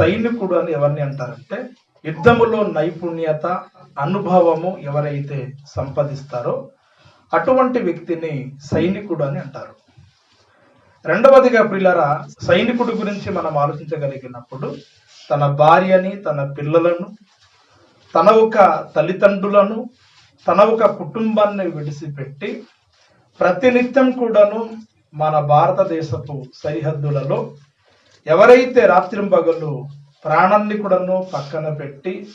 సైనికుడు అని ఎవరిని అంటారంటే యుద్ధములో నైపుణ్యత అనుభవము ఎవరైతే సంపాదిస్తారో అటువంటి వ్యక్తిని సైనికుడు అని అంటారు. రెండవదిగా ప్రిల్లరా సైనికుడి గురించి మనం ఆలోచించగలిగినప్పుడు తన భార్యని తన పిల్లలను తన ఒక తల్లిదండ్రులను తన ఒక కుటుంబాన్ని విడిచిపెట్టి ప్రతినిత్యం కూడాను మన భారతదేశపు సరిహద్దులలో ఎవరైతే రాత్రింబగళ్ళు ప్రాణాన్ని కూడాను పక్కన పెట్టి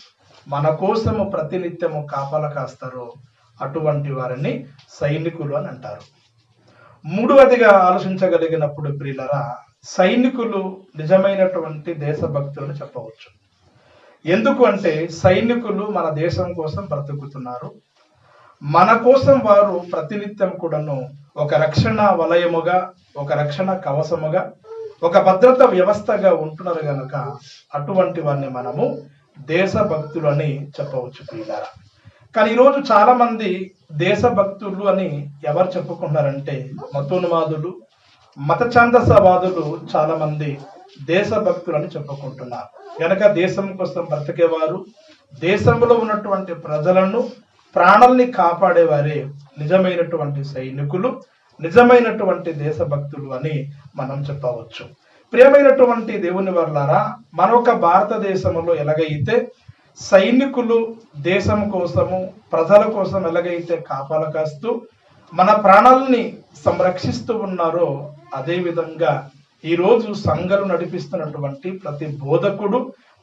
మన కోసము ప్రతినిత్యము కాపల కాస్తారో అటువంటి వారిని సైనికులు అని అంటారు. మూడవదిగా ఆలోచించగలిగినప్పుడు ప్రియులరా సైనికులు నిజమైనటువంటి దేశభక్తులను చెప్పవచ్చు. ఎందుకు అంటే సైనికులు మన దేశం కోసం బ్రతుకుతున్నారు. మన కోసం వారు ప్రతినిత్యం కూడాను ఒక రక్షణ వలయముగా ఒక రక్షణ కవసముగా ఒక భద్రత వ్యవస్థగా ఉంటున్నారు గనక అటువంటి వారిని మనము దేశభక్తులు అని చెప్పవచ్చు ప్రియులారా. కానీ ఈరోజు చాలా మంది దేశభక్తులు అని ఎవరు చెప్పుకున్నారంటే మతోన్మాదులు మత ఛాందసవాదులు చాలా మంది దేశభక్తులు అని చెప్పుకుంటున్నారు. గనక దేశం కోసం బ్రతికేవారు దేశంలో ఉన్నటువంటి ప్రజలను ప్రాణాల్ని కాపాడేవారే నిజమైనటువంటి సైనికులు నిజమైనటువంటి దేశభక్తులు అని మనం చెప్పవచ్చు. ప్రియమైనటువంటి దేవుని వర్లారా మరొక భారతదేశంలో ఎలాగైతే సైనికులు దేశం కోసము ప్రజల కోసం ఎలాగైతే కాపాల కాస్తూ మన ప్రాణాలని సంరక్షిస్తూ ఉన్నారో అదేవిధంగా ఈరోజు సంఘలు నడిపిస్తున్నటువంటి ప్రతి బోధకుడు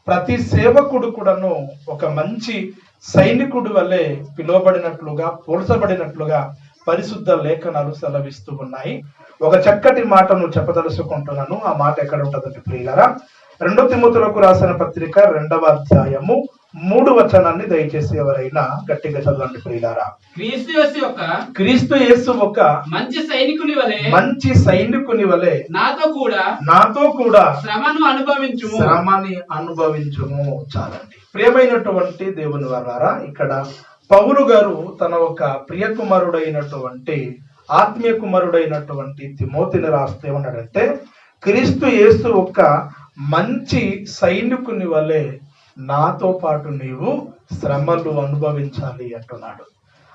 ప్రతి సేవకుడు కూడాను ఒక మంచి సైనికుడు వల్లే పిలువబడినట్లుగా పోల్చబడినట్లుగా పరిశుద్ధ లేఖనాలు సెలవిస్తూ ఉన్నాయి. ఒక చక్కటి మాటను చెప్పదలుచుకుంటున్నాను. ఆ మాట ఎక్కడ ఉంటుందంటే ప్రియులరా రెండో తిమ్మతులకు రాసిన పత్రిక రెండవ అధ్యాయము మూడు వచనాన్ని దయచేసి ఎవరైనా గట్టిగా చదవండి ప్రియులారా. క్రీస్తు యేసు యొక్క క్రీస్తు యేసు ఒక మంచి సైనికుని వలె మంచి సైనికుని వలె నాతో కూడా నాతో కూడా శ్రమను అనుభవించుము. శ్రమని అనుభవించుము. చాలండి. ప్రియమైనటువంటి దేవుని వారారా ఇక్కడ పౌలు గారు తన ఒక ప్రియ కుమారుడైనటువంటి ఆత్మీయ కుమారుడైనటువంటి తిమోతిని రాస్తే ఉన్నాడంటే క్రీస్తు యేసు ఒక మంచి సైనికుని వలె నాతో పాటు నీవు శ్రమలు అనుభవించాలి అంటున్నాడు.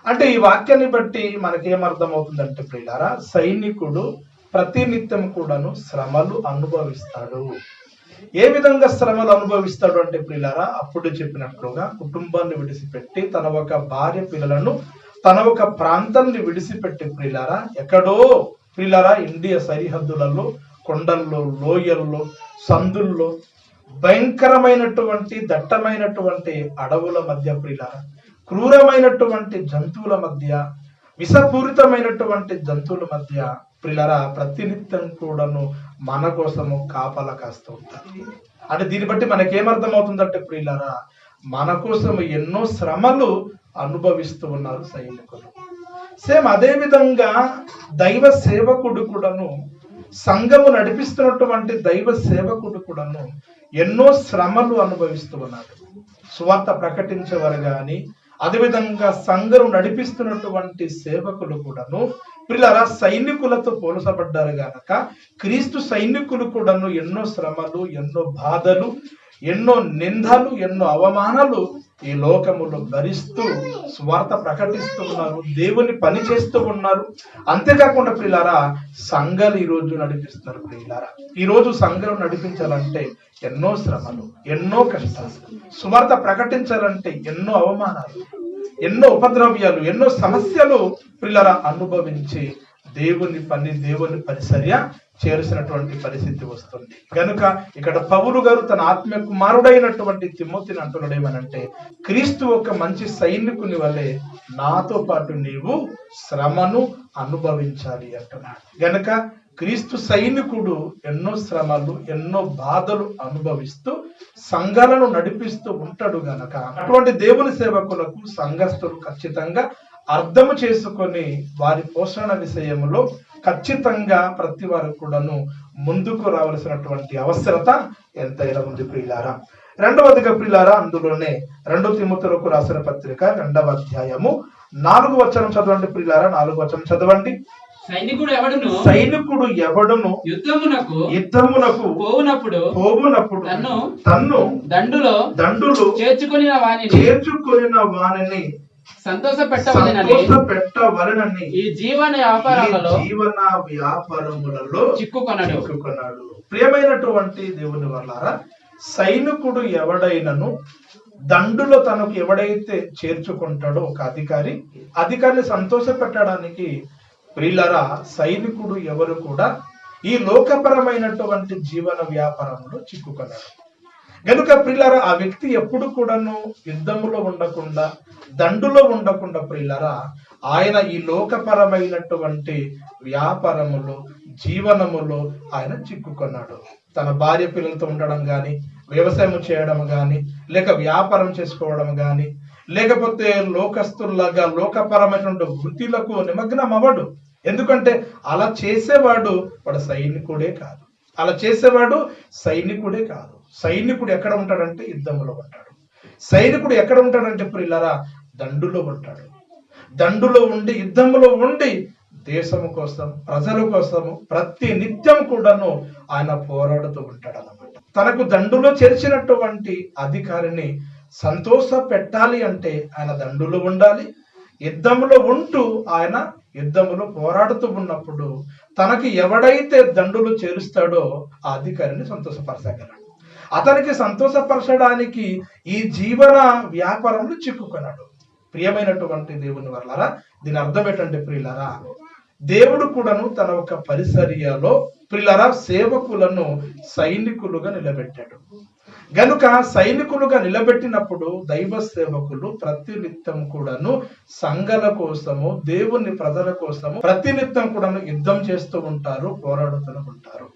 అంటే ఈ వాక్యాన్ని బట్టి మనకేమర్థమవుతుందంటే ప్రియులారా సైనికుడు ప్రతినిత్యం కూడాను శ్రమలు అనుభవిస్తాడు. ఏ విధంగా శ్రమలు అనుభవిస్తాడు అంటే ప్రియులారా అప్పుడు చెప్పినట్లుగా కుటుంబాన్ని విడిచిపెట్టి తన ఒక భార్య పిల్లలను తన ఒక ప్రాంతాన్ని విడిచిపెట్టి ప్రియులారా ఎక్కడో ప్రియులారా ఇండియా సరిహద్దులలో కొండల్లో లోయల్లో సందుల్లో భయంకరమైనటువంటి దట్టమైనటువంటి అడవుల మధ్య ప్రియులారా క్రూరమైనటువంటి జంతువుల మధ్య విషపూరితమైనటువంటి జంతువుల మధ్య పిల్లరా ప్రతినిత్యం కూడాను మన కోసము కాపల కాస్తూ ఉంటారు. అంటే దీన్ని బట్టి మనకేమర్థమవుతుందంటే ప్రియులారా మన కోసం ఎన్నో శ్రమలు అనుభవిస్తూ ఉన్నారు సైనికులు. సేమ్ అదే విధంగా దైవ సేవకుడు కూడాను సంఘము నడిపిస్తున్నటువంటి దైవ సేవకుడు కూడాను ఎన్నో శ్రమలు అనుభవిస్తూ ఉన్నాడు సువార్త ప్రకటించేవారు కానీ అదేవిధంగా సంఘం నడిపిస్తున్నటువంటి సేవకులు కూడాను పిల్లల సైనికులతో పోల్చబడ్డారు గనక క్రీస్తు సైనికులు కూడాను ఎన్నో శ్రమలు ఎన్నో బాధలు ఎన్నో నిందలు ఎన్నో అవమానాలు ఈ లోకములో భరిస్తూ స్వార్థ ప్రకటిస్తూ ఉన్నారు దేవుని పని చేస్తూ ఉన్నారు. అంతేకాకుండా ప్రియులారా సంఘాలు ఈరోజు రోజు నడిపిస్తున్నారు ప్రియులారా. ఈ రోజు నడిపించాలంటే ఎన్నో శ్రమలు ఎన్నో కష్టాలు స్వార్థ ప్రకటించాలంటే ఎన్నో అవమానాలు ఎన్నో ఉపద్రవ్యాలు ఎన్నో సమస్యలు పిల్లల అనుభవించి దేవుని పని దేవుని పరిచర్య చేరిసినటువంటి పరిస్థితి వస్తుంది. కనుక ఇక్కడ పౌలు గారు తన ఆత్మ కుమారుడైనటువంటి తిమ్మతిని అంటున్నాడు ఏమనంటే క్రీస్తు ఒక మంచి సైనికుని వలె నాతో పాటు నీవు శ్రమను అనుభవించాలి అంటున్నాడు. గనుక క్రీస్తు సైనికుడు ఎన్నో శ్రమలు ఎన్నో బాధలు అనుభవిస్తూ సంఘాలను నడిపిస్తూ ఉంటాడు గనక అటువంటి దేవుని సేవకులకు సంఘస్థులు ఖచ్చితంగా అర్థము చేసుకొని వారి పోషణ విషయంలో ఖచ్చితంగా ప్రతి వారు కూడాను ముందుకు రావలసినటువంటి అవసరత ఎంతైనా ఉంది ప్రియులారా. రెండవదిగా ప్రియులారా అందులోనే రెండో తిమ్మతులకు రాసిన పత్రిక రెండవ అధ్యాయము. నాలుగు వచనం చదవండి ప్రియులారా నాలుగు వచనం చదవండి. సైనికుడు ఎవడును? సైనికుడు ఎవడును? యుద్ధమునకు యుద్ధమునకు పోవునప్పుడు పోవునప్పుడు తన్ను తన్ను దండులో దండులు చేర్చుకుని వానిని చేర్చుకొనిన వానిని సంతోష పెట్టవలెనని ఈ జీవన వ్యాపారాలలో జీవన వ్యాపారములలో చిక్కుకొనడు. చిక్కుకున్నాడు ప్రియమైనటువంటి దేవుని వల్లారా సైనికుడు ఎవడైనను దండులో తనకు ఎవడైతే చేర్చుకుంటాడో ఒక అధికారి అధికారిని సంతోష పెట్టడానికి ప్రియులరా సైనికుడు ఎవరు కూడా ఈ లోకపరమైనటువంటి జీవన వ్యాపారంలో చిక్కుకున్నాడు కనుక ప్రిల్లరా ఆ వ్యక్తి ఎప్పుడు కూడాను యుద్ధములో ఉండకుండా దండులో ఉండకుండా ప్రిల్లరా ఆయన ఈ లోకపరమైనటువంటి వ్యాపారములో జీవనములో ఆయన చిక్కుకున్నాడు. తన భార్య పిల్లలతో ఉండడం కానీ వ్యవసాయం చేయడం కానీ లేక వ్యాపారం చేసుకోవడం కానీ లేకపోతే లోకస్తుల్లాగా లోకపరమైనటువంటి వృత్తిలకు నిమగ్నం అవ్వడు ఎందుకంటే అలా చేసేవాడు వాడు సైనికుడే కాదు. అలా చేసేవాడు సైనికుడే కాదు. సైనికుడు ఎక్కడ ఉంటాడంటే యుద్ధంలో ఉంటాడు. సైనికుడు ఎక్కడ ఉంటాడంటే ప్రిల్లరా దండులో ఉంటాడు. దండులో ఉండి యుద్ధంలో ఉండి దేశము కోసం ప్రజల కోసము ప్రతి నిత్యం కూడాను ఆయన పోరాడుతూ ఉంటాడు అన్నమాట తనకు దండులో చేర్చినటువంటి అధికారిని సంతోష పెట్టాలి అంటే ఆయన దండులో ఉండాలి. యుద్ధంలో ఉంటూ ఆయన యుద్ధంలో పోరాడుతూ ఉన్నప్పుడు తనకి ఎవడైతే దండులు చేరుస్తాడో ఆ అధికారిని సంతోషపరచగలడు. అతనికి సంతోషపరచడానికి ఈ జీవన వ్యాపారంలో చిక్కుకున్నాడు ప్రియమైనటువంటి దేవుని వల్లరా దీని అర్థం ఏంటంటే ప్రియులరా దేవుడు కూడాను తన ఒక పరిసర్యలో ప్రియులరా సేవకులను సైనికులుగా నిలబెట్టాడు. గనుక సైనికులుగా నిలబెట్టినప్పుడు దైవ సేవకులు ప్రతినిత్యం కూడాను సంఘల కోసము దేవుని ప్రజల కోసము ప్రతినిత్యం కూడాను యుద్ధం చేస్తూ ఉంటారు పోరాడుతూ ఉంటారు.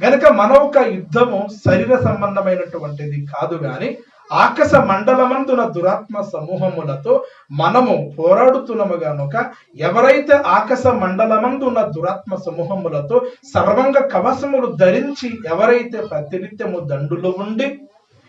కనుక మన ఒక యుద్ధము శరీర సంబంధమైనటువంటిది కాదు గాని ఆకాశ మండలమందున దురాత్మ సమూహములతో మనము పోరాడుతున్నాము గనుక ఎవరైతే ఆకాశ మండలమందున్న దురాత్మ సమూహములతో సర్వంగ కవసములు ధరించి ఎవరైతే ప్రతినిత్యము దండులో ఉండి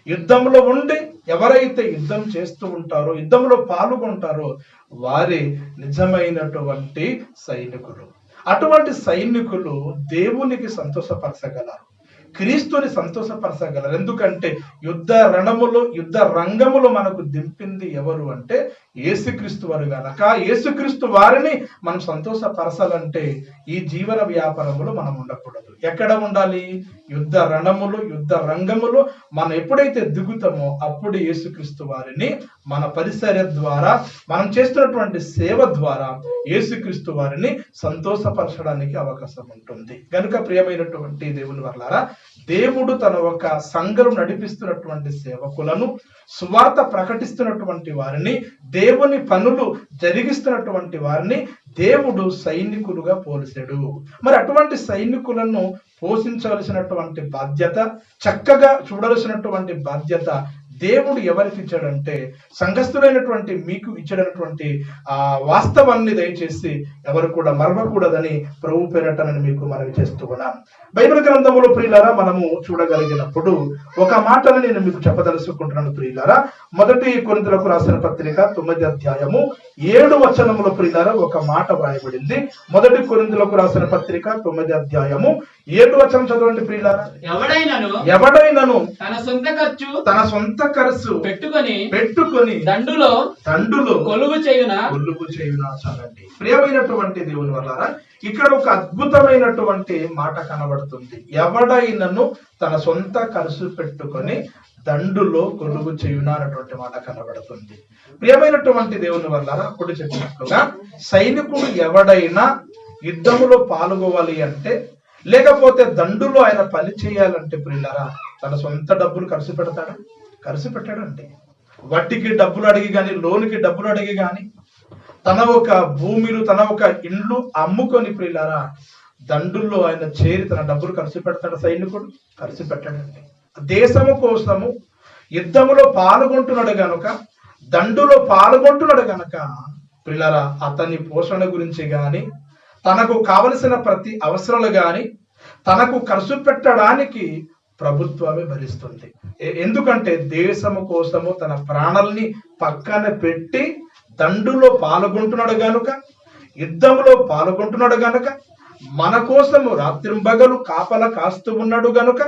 యుద్ధంలో ఉండి ఎవరైతే యుద్ధం చేస్తూ ఉంటారో యుద్ధంలో పాల్గొంటారో వారే నిజమైనటువంటి సైనికులు. అటువంటి సైనికులు దేవునికి సంతోషపరచగలరు. క్రీస్తుని సంతోషపరచగలరు. ఎందుకంటే యుద్ధ రణములో యుద్ధ రంగములో మనకు దింపింది ఎవరు అంటే ఏసుక్రీస్తు వారు కనుక ఏసుక్రీస్తు వారిని మనం సంతోషపరచాలంటే ఈ జీవన వ్యాపారములో మనం ఉండకూడదు. ఎక్కడ ఉండాలి? యుద్ధ రణములు యుద్ధ రంగములు మనం ఎప్పుడైతే దిగుతామో అప్పుడు యేసుక్రీస్తు వారిని మన పరిసర ద్వారా మనం చేస్తున్నటువంటి సేవ ద్వారా యేసుక్రీస్తు వారిని సంతోషపరచడానికి అవకాశం ఉంటుంది. కనుక ప్రియమైనటువంటి దేవుని వర్లారా దేవుడు తన ఒక సంఘం నడిపిస్తున్నటువంటి సేవకులను సువార్త ప్రకటిస్తున్నటువంటి వారిని దేవుని పనులు జరిగిస్తున్నటువంటి వారిని దేవుడు సైనికులుగా పోలిసాడు. మరి అటువంటి సైనికులను పోషించవలసినటువంటి బాధ్యత చక్కగా చూడవలసినటువంటి బాధ్యత దేవుడు ఎవరికి ఇచ్చాడంటే సంఘస్థులైనటువంటి మీకు ఇచ్చాడనటువంటి ఆ వాస్తవాన్ని దయచేసి ఎవరు కూడా మరవకూడదని ప్రభు పేరటనని మీకు మనవి చేస్తూ ఉన్నాం. బైబిల్ గ్రంథములో ప్రియులారా మనము చూడగలిగినప్పుడు ఒక మాటను నేను మీకు చెప్పదలుచుకుంటున్నాను ప్రియులారా. మొదటి కొరింతలకు రాసిన పత్రిక తొమ్మిది అధ్యాయము ఏడు వచనముల ప్రియులారా ఒక మాట వ్రాయబడింది. మొదటి కొరింతలకు రాసిన పత్రిక తొమ్మిది అధ్యాయము ఏడు వచనం చదవండి ప్రియులారా. ఎవడైనను ఎవడైనను తన సొంత ఖర్చు తన సొంత ఖర్చు పెట్టుకొని పెట్టుకొని దండులో తండ్రులు కొలువు చేయున? కొల్లుకు చేయునా చాలండి. ప్రియమైనటువంటి దేవుని వల్ల ఇక్కడ ఒక అద్భుతమైనటువంటి మాట కనబడుతుంది. ఎవడైనను తన సొంత ఖర్చు పెట్టుకొని దండులో కొలుగు చేయునా అన్నటువంటి మాట కనబడుతుంది. ప్రియమైనటువంటి దేవుని వల్ల అప్పుడు చెప్పినట్టుగా సైనికుడు ఎవడైనా యుద్ధములో పాల్గొవాలి అంటే లేకపోతే దండులో ఆయన పని చేయాలంటే ప్రియులరా తన సొంత డబ్బులు ఖర్చు పెడతాడా? ఖర్చు పెట్టాడండి వడ్డీకి డబ్బులు అడిగి కానీ లోన్కి డబ్బులు అడిగి కానీ తన ఒక భూమిలు తన ఒక ఇండ్లు అమ్ముకొని ప్రియులారా దండుల్లో ఆయన చేరి తన డబ్బులు ఖర్చు పెడతాడు సైనికుడు ఖర్చు పెట్టాడండి దేశము కోసము యుద్ధములో పాల్గొంటున్నాడు గనుక దండులో పాల్గొంటున్నాడు గనుక పిల్లరా అతని పోషణ గురించి కానీ తనకు కావలసిన ప్రతి అవసరాలు కానీ తనకు ఖర్చు పెట్టడానికి ప్రభుత్వమే భరిస్తుంది. ఎందుకంటే దేశము కోసము తన ప్రాణాలని పక్కన పెట్టి దండులో పాల్గొంటున్నాడు గనుక యుద్ధంలో పాల్గొంటున్నాడు గనుక మన కోసము రాత్రింబగలు కాపల కాస్తూ ఉన్నాడు గనుక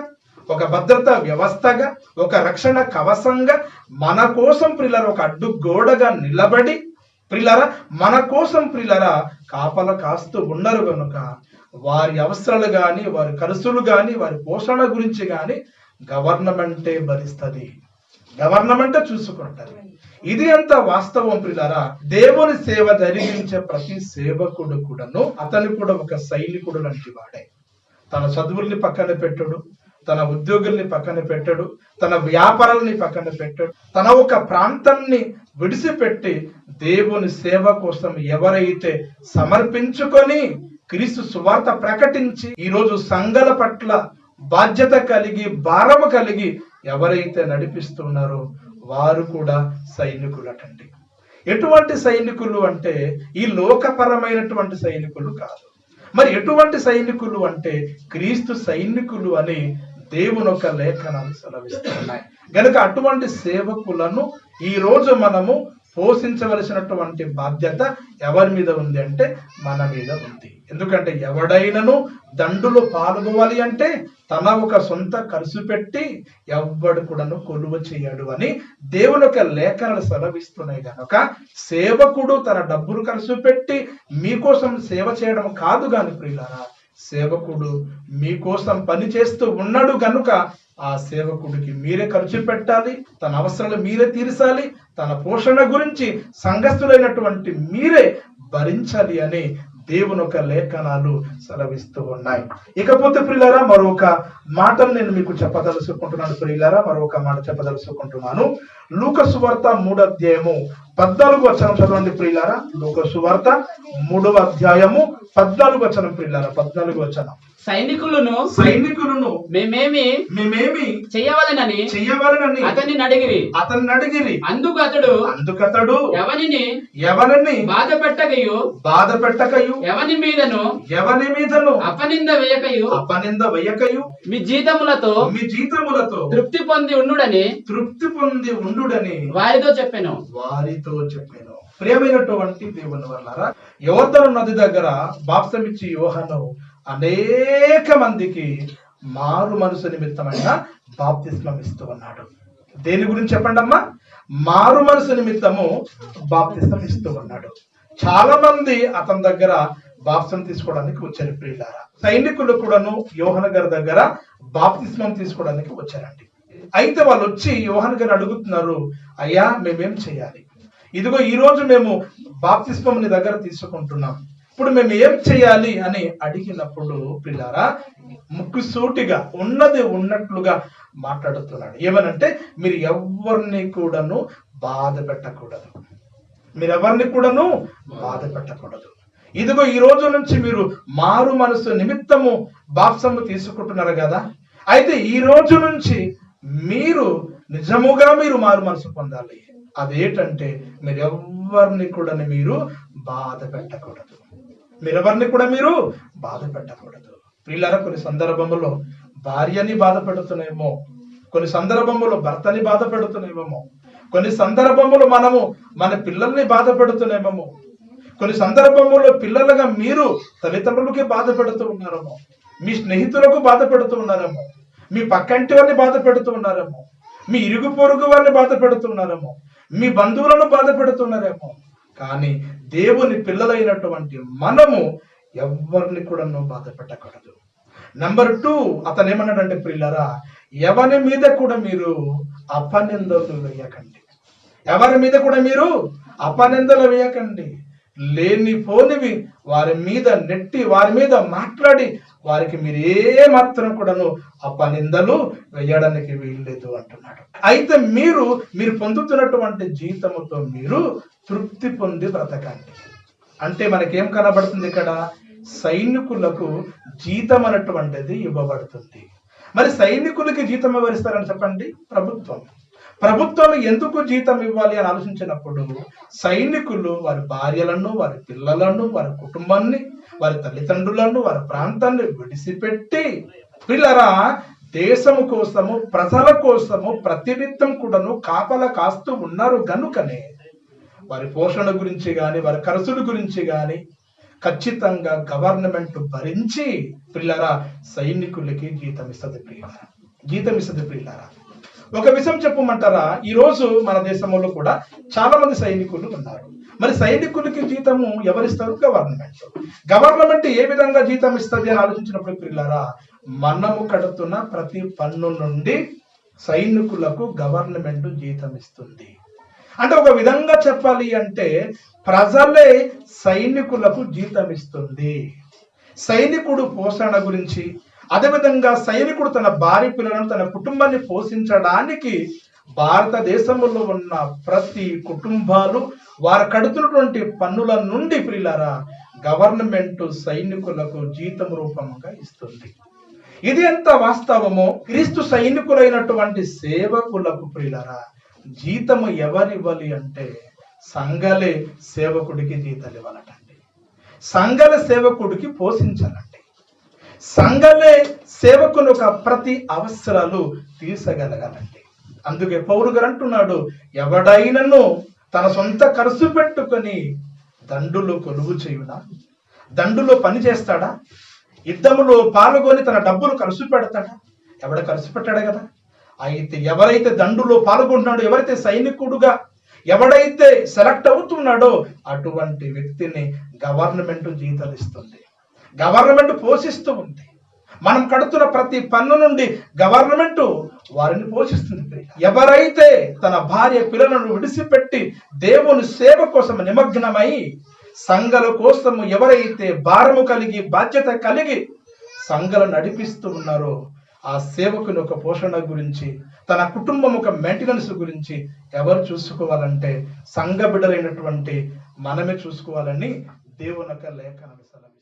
ఒక భద్రతా వ్యవస్థగా ఒక రక్షణ కవసంగా మన కోసం పిల్లలు ఒక అడ్డు గోడగా నిలబడి ప్రిల్లరా మన కోసం ప్రిల్లర కాపల కాస్తూ ఉన్నారు కనుక వారి అవసరాలు కానీ వారి ఖర్చులు కానీ వారి పోషణ గురించి కానీ గవర్నమెంటే భరిస్తుంది. గవర్నమెంటే చూసుకుంటారు ఇది అంత వాస్తవం ప్రిలరా దేవుని సేవ జరిగించే ప్రతి సేవకుడు కూడాను అతను కూడా ఒక సైనికుడు లాంటి వాడే. తన చదువుల్ని పక్కన పెట్టడు తన ఉద్యోగుల్ని పక్కన పెట్టడు తన వ్యాపారాలని పక్కన పెట్టడు తన ఒక ప్రాంతాన్ని విడిచిపెట్టి దేవుని సేవ కోసం ఎవరైతే సమర్పించుకొని క్రీస్తు సువార్త ప్రకటించి ఈరోజు సంఘాల పట్ల బాధ్యత కలిగి భారం కలిగి ఎవరైతే నడిపిస్తున్నారో వారు కూడా సైనికులటండి ఎటువంటి సైనికులు అంటే ఈ లోకపరమైనటువంటి సైనికులు కాదు. మరి ఎటువంటి సైనికులు అంటే క్రీస్తు సైనికులు అని దేవుని యొక్క లేఖనాలు సెలవిస్తున్నాయి. గనుక అటువంటి సేవకులను ఈ రోజు మనము పోషించవలసినటువంటి బాధ్యత ఎవరి మీద ఉంది అంటే మన మీద ఉంది. ఎందుకంటే ఎవడైనను దండులు పాల్గొవాలి అంటే తన ఒక సొంత ఖర్చు పెట్టి ఎవ్వడు కూడాను కొలువ చేయడు అని దేవుని యొక్క లేఖనాలు సెలవిస్తున్నాయి కనుక సేవకుడు తన డబ్బులు ఖర్చు పెట్టి మీకోసం సేవ చేయడం కాదు కాని ప్రియులారా సేవకుడు మీకోసం పని చేస్తూ ఉన్నాడు గనుక ఆ సేవకుడికి మీరే ఖర్చు పెట్టాలి తన అవసరాలు మీరే తీర్చాలి తన పోషణ గురించి సంఘస్థులైనటువంటి మీరే భరించాలి అని దేవుని ఒక లేఖనాలు సెలవిస్తూ ఉన్నాయి. ఇకపోతే ప్రియులారా మరొక మాటను నేను మీకు చెప్పదలుచుకుంటున్నాను. ప్రియులారా మరొక మాట చెప్పదలుచుకుంటున్నాను. లూకసువార్త మూడు అధ్యాయము పద్నాలుగు వచనం చదవండి ప్రియులారా. లూక సువార్త మూడవ అధ్యాయము పద్నాలుగు వచనం ప్రియులారా పద్నాలుగు వచనం. సైనికులను సైనికులను మేమేమి మేమేమి చెయ్యవలనని చెయ్యవలనని అతన్ని అడిగిరి. అతన్ని అడిగిరి. అందుకు అతడు అందుకతడు ఎవనిని ఎవరిని బాధ పెట్టకయు బాధ పెట్టకయు ఎవని మీదను? ఎవరి మీదను? అపనింద వేయకయు? అపనింద వేయకయు? మీ జీతములతో మీ జీతములతో తృప్తి పొంది ఉండుడని తృప్తి పొంది ఉండుడని వారితో చెప్పాను. వారితో చెప్పాను. ప్రియమైనటువంటి దేవుని వల్ల యువతను నది దగ్గర బాప్సమిచ్చి యోహను అనేక మందికి మారు మనసు నిమిత్తమైన బాప్తిస్మం ఇస్తూ ఉన్నాడు. దేని గురించి చెప్పండి అమ్మా మారు మనసు నిమిత్తము బాప్తిస్మం ఇస్తూ ఉన్నాడు. చాలా మంది అతని దగ్గర బాప్సం తీసుకోవడానికి వచ్చారు ప్రియులారా. సైనికులు కూడాను యోహన గారి దగ్గర బాప్తిస్మం తీసుకోవడానికి వచ్చారండి. అయితే వాళ్ళు వచ్చి యోహన్ గారు అడుగుతున్నారు అయ్యా మేమేం చేయాలి? ఇదిగో ఈరోజు మేము బాప్తిస్మం నీ దగ్గర తీసుకుంటున్నాం. ఇప్పుడు మేము ఏం చేయాలి అని అడిగినప్పుడు పిల్లారా ముక్కుసూటిగా ఉన్నది ఉన్నట్లుగా మాట్లాడుతున్నాడు. ఏమనంటే మీరు ఎవరిని కూడాను బాధ పెట్టకూడదు. మీరు ఎవరిని కూడాను బాధ పెట్టకూడదు. ఇదిగో ఈ రోజు నుంచి మీరు మారు మనసు నిమిత్తము బాప్సము తీసుకుంటున్నారు కదా? అయితే ఈ రోజు నుంచి మీరు నిజముగా మీరు మారు మనసు పొందాలి. అదేంటంటే మీరెవరిని కూడా మీరు బాధ పెట్టకూడదు. మీరెవరిని కూడా మీరు బాధ పెట్టకూడదు. వీళ్ళరా కొన్ని సందర్భములో భార్యని బాధ పెడుతున్నాయేమో కొన్ని సందర్భంలో భర్తని బాధ పెడుతున్నాయేమో కొన్ని సందర్భములు మనము మన పిల్లల్ని బాధ పెడుతున్నామేమో కొన్ని సందర్భముల్లో పిల్లలుగా మీరు తల్లిదండ్రులకి బాధ పెడుతూ ఉన్నారేమో మీ స్నేహితులకు బాధ పెడుతూ ఉన్నారేమో మీ పక్కంటి వారిని బాధ పెడుతూ ఉన్నారేమో మీ ఇరుగు పొరుగు వారిని బాధ పెడుతూ ఉన్నారేమో మీ బంధువులను బాధ పెడుతున్నారేమో కానీ దేవుని పిల్లలైనటువంటి మనము ఎవరిని కూడా బాధ పెట్టకూడదు నంబర్ టూ అతను ఏమన్నాడంటే పిల్లరా ఎవరి మీద కూడా మీరు అపనిందలు వేయకండి. ఎవరి మీద కూడా మీరు అపనిందలు వేయకండి. లేని పోనివి వారి మీద నెట్టి వారి మీద మాట్లాడి వారికి మీరు ఏ మాత్రం కూడాను అపనిందలు వేయడానికి వీల్లేదు అంటున్నాడు. అయితే మీరు మీరు పొందుతున్నటువంటి జీతముతో మీరు తృప్తి పొంది బ్రతకండి. అంటే మనకేం కనబడుతుంది ఇక్కడ? సైనికులకు జీతం అన్నటువంటిది ఇవ్వబడుతుంది. మరి సైనికులకి జీతం ఎవరిస్తారని చెప్పండి? ప్రభుత్వం. ప్రభుత్వం ఎందుకు జీతం ఇవ్వాలి అని ఆలోచించినప్పుడు సైనికులు వారి భార్యలను వారి పిల్లలను వారి కుటుంబాన్ని వారి తల్లిదండ్రులను వారి ప్రాంతాన్ని విడిచిపెట్టి పిల్లరా దేశము కోసము ప్రజల కోసము ప్రతినిత్యం కూడాను కాపల కాస్తూ ఉన్నారు గనుకనే. వారి పోషణ గురించి కానీ వారి ఖర్చుల గురించి కానీ ఖచ్చితంగా గవర్నమెంట్ భరించి పిల్లరా సైనికులకి జీతం ఇస్తుంది ప్రియులారా. జీతం ఇస్తుంది ప్రియులారా. ఒక విషయం చెప్పమంటారా? ఈ రోజు మన దేశంలో కూడా చాలా మంది సైనికులు ఉన్నారు. మరి సైనికులకి జీతము ఎవరిస్తారు? గవర్నమెంట్. గవర్నమెంట్ ఏ విధంగా జీతం ఇస్తుంది అని ఆలోచించినప్పుడు పిల్లరా మనము కడుతున్న ప్రతి పన్ను నుండి సైనికులకు గవర్నమెంట్ జీతం ఇస్తుంది. అంటే ఒక విధంగా చెప్పాలి అంటే ప్రజలే సైనికులకు జీతం ఇస్తుంది. సైనికుడు పోషణ గురించి అదేవిధంగా సైనికుడు తన భార్య పిల్లలను తన కుటుంబాన్ని పోషించడానికి భారతదేశంలో ఉన్న ప్రతి కుటుంబాలు వారు కడుతున్నటువంటి పన్నుల నుండి ప్రియులారా గవర్నమెంట్ సైనికులకు జీతం రూపంగా ఇస్తుంది. ఇది ఎంత వాస్తవమో క్రీస్తు సైనికులైనటువంటి సేవకులకు ప్రియులరా జీతము ఎవరివ్వాలి అంటే సంఘలే సేవకుడికి జీతాలు ఇవ్వాలటండి సంఘల సేవకుడికి పోషించాలంట. సంఘలే సేవకుని యొక్క ప్రతి అవసరాలు తీర్చగలగాలండి అందుకే పౌరు గారు అంటున్నాడు ఎవడైనను తన సొంత ఖర్చు పెట్టుకొని దండులు కొలువు చేయునా? దండులో పని చేస్తాడా? యుద్ధములో పాల్గొని తన డబ్బులు ఖర్చు పెడతాడా? ఎవడ ఖర్చు పెట్టాడు కదా? అయితే ఎవరైతే దండులో పాల్గొంటున్నాడో ఎవరైతే సైనికుడుగా ఎవడైతే సెలెక్ట్ అవుతున్నాడో అటువంటి వ్యక్తిని గవర్నమెంట్ జీతాలు ఇస్తుంది. గవర్నమెంట్ పోషిస్తూ ఉంది. మనం కడుతున్న ప్రతి పన్ను నుండి గవర్నమెంట్ వారిని పోషిస్తుంది. ఎవరైతే తన భార్య పిల్లలను విడిచిపెట్టి దేవుని సేవ కోసం నిమగ్నమై సంఘల కోసము ఎవరైతే భారము కలిగి బాధ్యత కలిగి సంఘలు నడిపిస్తూ ఉన్నారో ఆ సేవకుని ఒక పోషణ గురించి తన కుటుంబం ఒక మెయింటెనెన్స్ గురించి ఎవరు చూసుకోవాలంటే సంఘ బిడ్డలైనటువంటి మనమే చూసుకోవాలని దేవుని యొక్క లేఖన సెలవు